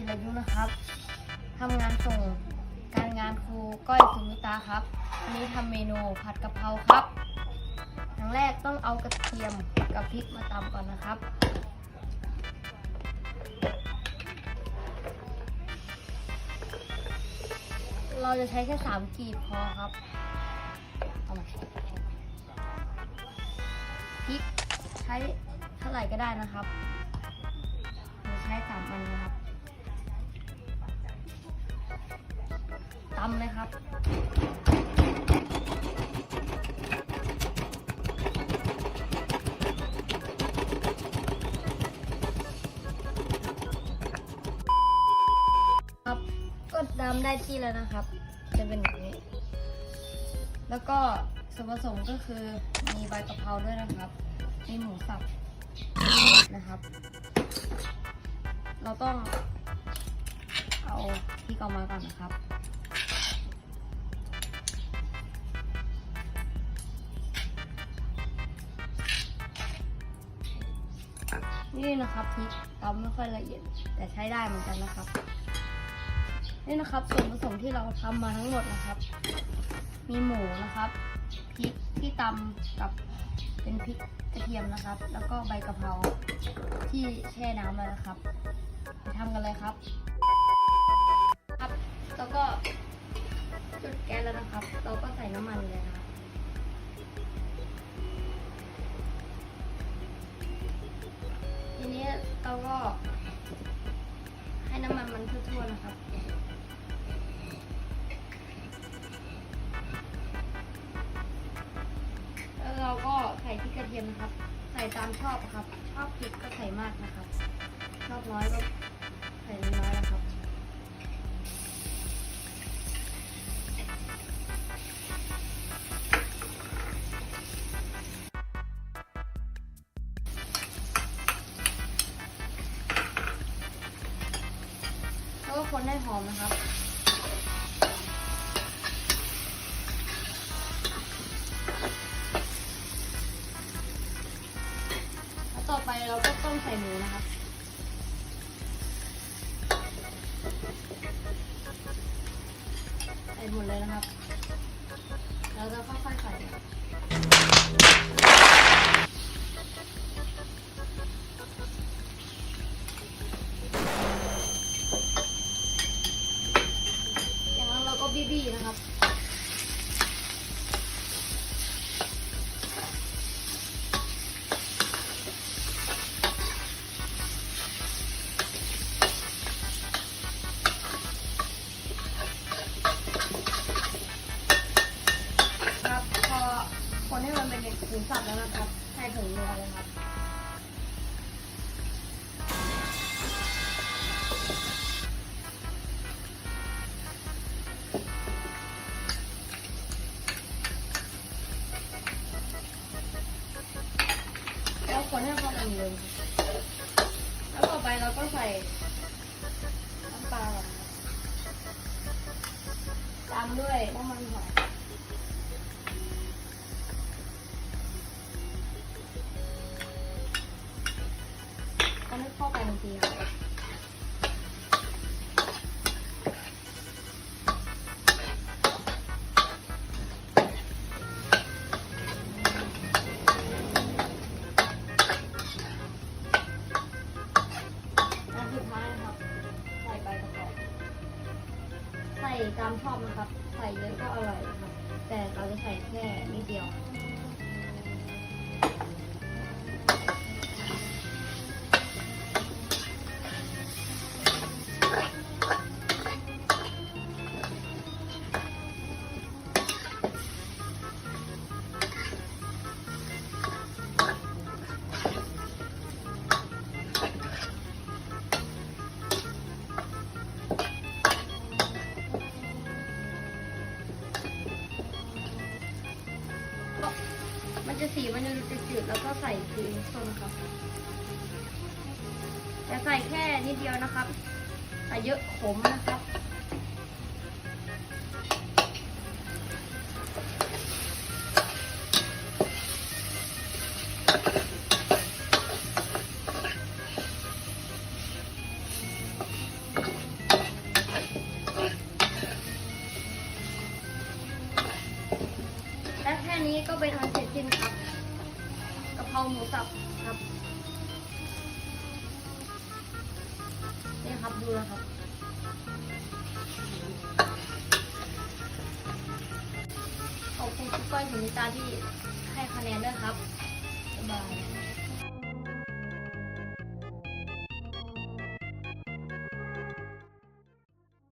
ิรยุนะครับทำงานส่งการงานครูก้อยสุมิตาครับวันนี้ทำเมนูผัดกะเพราครับอย่างแรกต้องเอากระเทียมกับพริกมาตำก่อนนะครับเราจะใช้แค่สามกีบพอครับเอามาพริกใช้เท่าไหร่ก็ได้นะครับเราใช้สามอันนะครับ ตำเลยครับครับก็ดำได้ที่แล้วนะครับ จะเป็นอย่างนี้ แล้วก็ส่วนผสมก็คือมีใบกะเพราด้วยนะครับ มีหมูสับนะครับ เราต้องเอาพริกออกมาก่อนนะครับ นี่นะครับพริกตำไม่ค่อยละเอียด แต่ใช้ได้เหมือนกันนะครับ นี่นะครับส่วนผสมที่เราทำมาทั้งหมดนะครับ มีหมูนะครับพริกที่ตำกับเป็นพริกกระเทียมนะครับ แล้วก็ใบกะเพราที่แช่น้ำแล้วนะครับไปทำกันเลยครับ ครับ แล้วก็จุดแก๊สแล้วนะครับ เราก็ใส่น้ำมันเลยนะครับ นี้เราก็ ให้น้ำมันมันทั่วๆนะครับแล้วเราก็ใส่พริกกระเทียมนะครับ ใส่ตามชอบครับ ชอบพริกก็ใส่มากนะครับ ชอบน้อยก็ใส่น้อยนะครับ คนให้หอมนะครับ แล้วต่อไปเราก็ต้องใส่หมูนะครับใส่หมดเลยนะครับ ถุงนัวเลยครับแล้วคนให้เข้ากันเลยแล้วต่อไปเราก็ใส่น้ำปลาตามด้วยน้ำมันหอย เข้าไปทันทีครับอันสุดท้ายนะครับใส่ใบกระเพราใส่ตามชอบนะครับ ใส่เยอะก็อร่อยนะครับ แต่เราจะใส่แค่นิดเดียว จะสีมันจะจืดๆแล้วก็ใส่ครีมส้มครับแต่ใส่แค่นิดเดียวนะครับใส่เยอะขมนะครับ และแค่นี้ก็เป็นอันเสร็จ เอาหมูสับครับนี่ครับดูนะครับ ขอบคุณทุก้อยถึงนิตาที่ให้คะแนนด้วยครับบ๊ายบาย